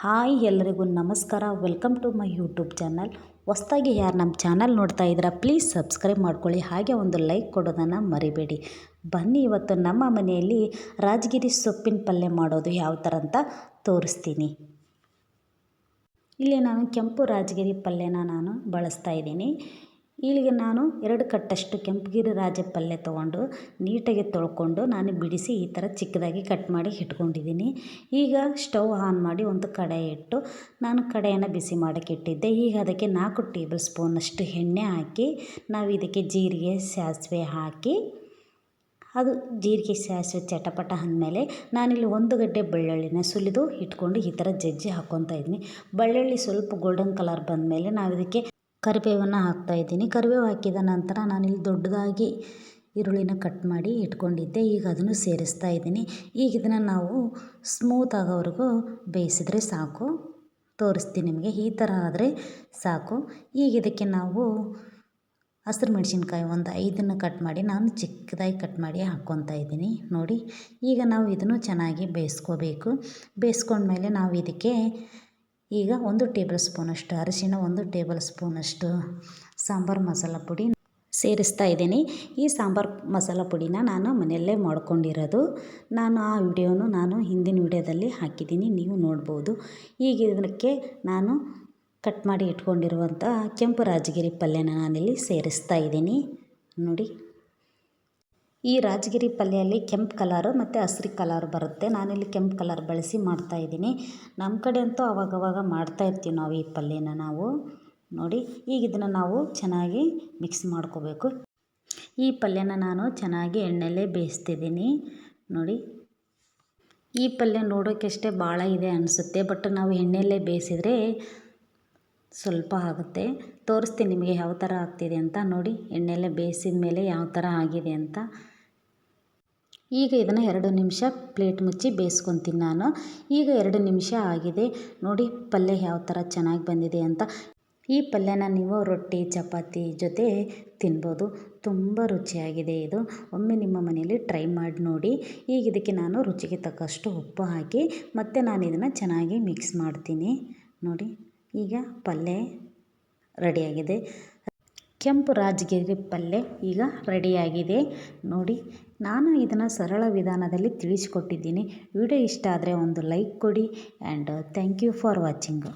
Hi ಎಲ್ಲರಿಗೂ ನಮಸ್ಕಾರ. Welcome to my YouTube channel ಹೊಸ್ದಾಗಿ ಯಾರು ನಮ್ಮ ಚಾನಲ್ ನೋಡ್ತಾ ಇದ್ದೀರಾ ಪ್ಲೀಸ್ ಸಬ್ಸ್ಕ್ರೈಬ್ ಮಾಡ್ಕೊಳ್ಳಿ. ಹಾಗೆ ಒಂದು ಲೈಕ್ ಕೊಡೋದನ್ನು ಮರಿಬೇಡಿ. ಬನ್ನಿ ಇವತ್ತು ನಮ್ಮ ಮನೆಯಲ್ಲಿ ರಾಜಗಿರಿ ಸೊಪ್ಪಿನ ಪಲ್ಯ ಮಾಡೋದು ಯಾವ ಥರ ಅಂತ ತೋರಿಸ್ತೀನಿ. ಇಲ್ಲಿ ನಾನು ಕೆಂಪು ರಾಜಗಿರಿ ಪಲ್ಯನ ನಾನು ಬಳಸ್ತಾ ಇದ್ದೀನಿ. ಇಲ್ಲಿಗೆ ನಾನು ಎರಡು ಕಟ್ಟಷ್ಟು ಕೆಂಪುಗಿರಿ ರಾಜ ಪಲ್ಯ ತೊಗೊಂಡು ನೀಟಾಗಿ ತೊಳ್ಕೊಂಡು ನಾನು ಬಿಡಿಸಿ ಈ ಥರ ಚಿಕ್ಕದಾಗಿ ಕಟ್ ಮಾಡಿ ಇಟ್ಕೊಂಡಿದ್ದೀನಿ. ಈಗ ಸ್ಟವ್ ಆನ್ ಮಾಡಿ ಒಂದು ಕಡಾಯಿ ಇಟ್ಟು ನಾನು ಕಡೆಯನ್ನು ಬಿಸಿ ಮಾಡೋಕ್ಕೆ ಇಟ್ಟಿದ್ದೆ. ಈಗ ಅದಕ್ಕೆ ನಾಲ್ಕು ಟೇಬಲ್ ಸ್ಪೂನಷ್ಟು ಎಣ್ಣೆ ಹಾಕಿ ನಾವು ಇದಕ್ಕೆ ಜೀರಿಗೆ, ಸಾಸಿವೆ ಹಾಕಿ ಅದು ಜೀರಿಗೆ, ಸಾಸಿವೆ ಚಟಪಟ ಅಂದಮೇಲೆ ನಾನಿಲ್ಲಿ ಒಂದು ಗಡ್ಡೆ ಬೆಳ್ಳುಳ್ಳಿನ ಸುಲಿದು ಇಟ್ಕೊಂಡು ಈ ಥರ ಜಜ್ಜಿ ಹಾಕ್ಕೊತಾ ಇದ್ದೀನಿ. ಬೆಳ್ಳುಳ್ಳಿ ಸ್ವಲ್ಪ ಗೋಲ್ಡನ್ ಕಲರ್ ಬಂದಮೇಲೆ ನಾವು ಇದಕ್ಕೆ ಕರಿಬೇವನ್ನು ಹಾಕ್ತಾಯಿದ್ದೀನಿ ಕರಿಬೇವು ಹಾಕಿದ ನಂತರ ನಾನಿಲ್ಲಿ ದೊಡ್ಡದಾಗಿ ಈರುಳ್ಳಿನ ಕಟ್ ಮಾಡಿ ಇಟ್ಕೊಂಡಿದ್ದೆ. ಈಗ ಅದನ್ನು ಸೇರಿಸ್ತಾ ಇದ್ದೀನಿ. ಈಗ ಇದನ್ನು ನಾವು ಸ್ಮೂತ್ ಆಗೋವರೆಗೂ ಬೇಯಿಸಿದ್ರೆ ಸಾಕು. ತೋರಿಸ್ತೀನಿ ನಿಮಗೆ. ಈ ಥರ ಆದರೆ ಸಾಕು. ಈಗ ಇದಕ್ಕೆ ನಾವು ಹಸಿರು ಮೆಣಸಿನ್ಕಾಯಿ ಒಂದು ಐದನ್ನು ಕಟ್ ಮಾಡಿ ನಾನು ಚಿಕ್ಕದಾಗಿ ಕಟ್ ಮಾಡಿ ಹಾಕ್ಕೊತಾ ಇದ್ದೀನಿ. ನೋಡಿ, ಈಗ ನಾವು ಇದನ್ನು ಚೆನ್ನಾಗಿ ಬೇಯಿಸ್ಕೋಬೇಕು. ಬೇಯಿಸ್ಕೊಂಡ್ಮೇಲೆ ನಾವು ಇದಕ್ಕೆ ಈಗ ಒಂದು ಟೇಬಲ್ ಸ್ಪೂನಷ್ಟು ಅರಿಶಿನ ಒಂದು ಟೇಬಲ್ ಸ್ಪೂನಷ್ಟು ಸಾಂಬಾರು ಮಸಾಲ ಪುಡಿ ಸೇರಿಸ್ತಾ ಇದ್ದೀನಿ. ಈ ಸಾಂಬಾರು ಮಸಾಲ ಪುಡಿನ ನಾನು ಮನೆಯಲ್ಲೇ ಮಾಡ್ಕೊಂಡಿರೋದು. ನಾನು ಆ ವಿಡಿಯೋನು ನಾನು ಹಿಂದಿನ ವಿಡಿಯೋದಲ್ಲಿ ಹಾಕಿದ್ದೀನಿ, ನೀವು ನೋಡ್ಬೋದು. ಈಗ ಇದಕ್ಕೆ ನಾನು ಕಟ್ ಮಾಡಿ ಇಟ್ಕೊಂಡಿರುವಂಥ ಕೆಂಪು ರಾಜಗಿರಿ ಪಲ್ಯನ ನಾನಿಲ್ಲಿ ಸೇರಿಸ್ತಾ ಇದ್ದೀನಿ. ನೋಡಿ. ಈ ರಾಜಗಿರಿ ಪಲ್ಯಲ್ಲಿ ಕೆಂಪು ಕಲರು ಮತ್ತು ಹಸ್ರು ಕಲರ್ ಬರುತ್ತೆ. ನಾನಿಲ್ಲಿ ಕೆಂಪು ಕಲರ್ ಬಳಸಿ ಮಾಡ್ತಾಯಿದ್ದೀನಿ ನಮ್ಮ ಕಡೆ ಅಂತೂ ಅವಾಗವಾಗ ಮಾಡ್ತಾಯಿರ್ತೀವಿ ನಾವು ಈ ಪಲ್ಯನ ನಾವು. ನೋಡಿ, ಈಗ ಇದನ್ನು ನಾವು ಚೆನ್ನಾಗಿ ಮಿಕ್ಸ್ ಮಾಡ್ಕೋಬೇಕು. ಈ ಪಲ್ಯನ ನಾನು ಚೆನ್ನಾಗಿ ಎಣ್ಣೆಲೇ ಬೇಯಿಸ್ತಿದ್ದೀನಿ. ನೋಡಿ, ಈ ಪಲ್ಯ ನೋಡೋಕ್ಕಷ್ಟೇ ಭಾಳ ಇದೆ ಅನಿಸುತ್ತೆ. ಬಟ್ ನಾವು ಎಣ್ಣೆಯಲ್ಲೇ ಬೇಯಿಸಿದ್ರೆ ಸ್ವಲ್ಪ ಆಗುತ್ತೆ. ತೋರಿಸ್ತೀನಿ ನಿಮಗೆ ಯಾವ ಥರ ಆಗ್ತಿದೆ ಅಂತ. ನೋಡಿ ಎಣ್ಣೆಲ್ಲ ಬೇಯಿಸಿದ ಮೇಲೆ ಯಾವ ಥರ ಆಗಿದೆ ಅಂತ. ಈಗ ಇದನ್ನು ಎರಡು ನಿಮಿಷ ಪ್ಲೇಟ್ ಮುಚ್ಚಿ ಬೇಯಿಸ್ಕೊತೀನಿ ನಾನು. ಈಗ ಎರಡು ನಿಮಿಷ ಆಗಿದೆ. ನೋಡಿ, ಪಲ್ಯ ಯಾವ ಥರ ಚೆನ್ನಾಗಿ ಬಂದಿದೆ ಅಂತ. ಈ ಪಲ್ಯನ ನೀವು ರೊಟ್ಟಿ, ಚಪಾತಿ ಜೊತೆ ತಿನ್ಬೋದು. ತುಂಬ ರುಚಿಯಾಗಿದೆ ಇದು. ಒಮ್ಮೆ ನಿಮ್ಮ ಮನೆಯಲ್ಲಿ ಟ್ರೈ ಮಾಡಿ ನೋಡಿ. ಈಗ ಇದಕ್ಕೆ ನಾನು ರುಚಿಗೆ ತಕ್ಕಷ್ಟು ಉಪ್ಪು ಹಾಕಿ ಮತ್ತು ನಾನು ಇದನ್ನು ಚೆನ್ನಾಗಿ ಮಿಕ್ಸ್ ಮಾಡ್ತೀನಿ. ನೋಡಿ. ಈಗ ಪಲ್ಯ ರೆಡಿಯಾಗಿದೆ. ಕೆಂಪು ರಾಜಗಿರಿ ಪಲ್ಯ ಈಗ ರೆಡಿಯಾಗಿದೆ. ನೋಡಿ, ನಾನು ಇದನ್ನು ಸರಳ ವಿಧಾನದಲ್ಲಿ ತಿಳಿಸಿಕೊಟ್ಟಿದ್ದೀನಿ. ವಿಡಿಯೋ ಇಷ್ಟ ಆದರೆ ಒಂದು ಲೈಕ್ ಕೊಡಿ and thank you for watching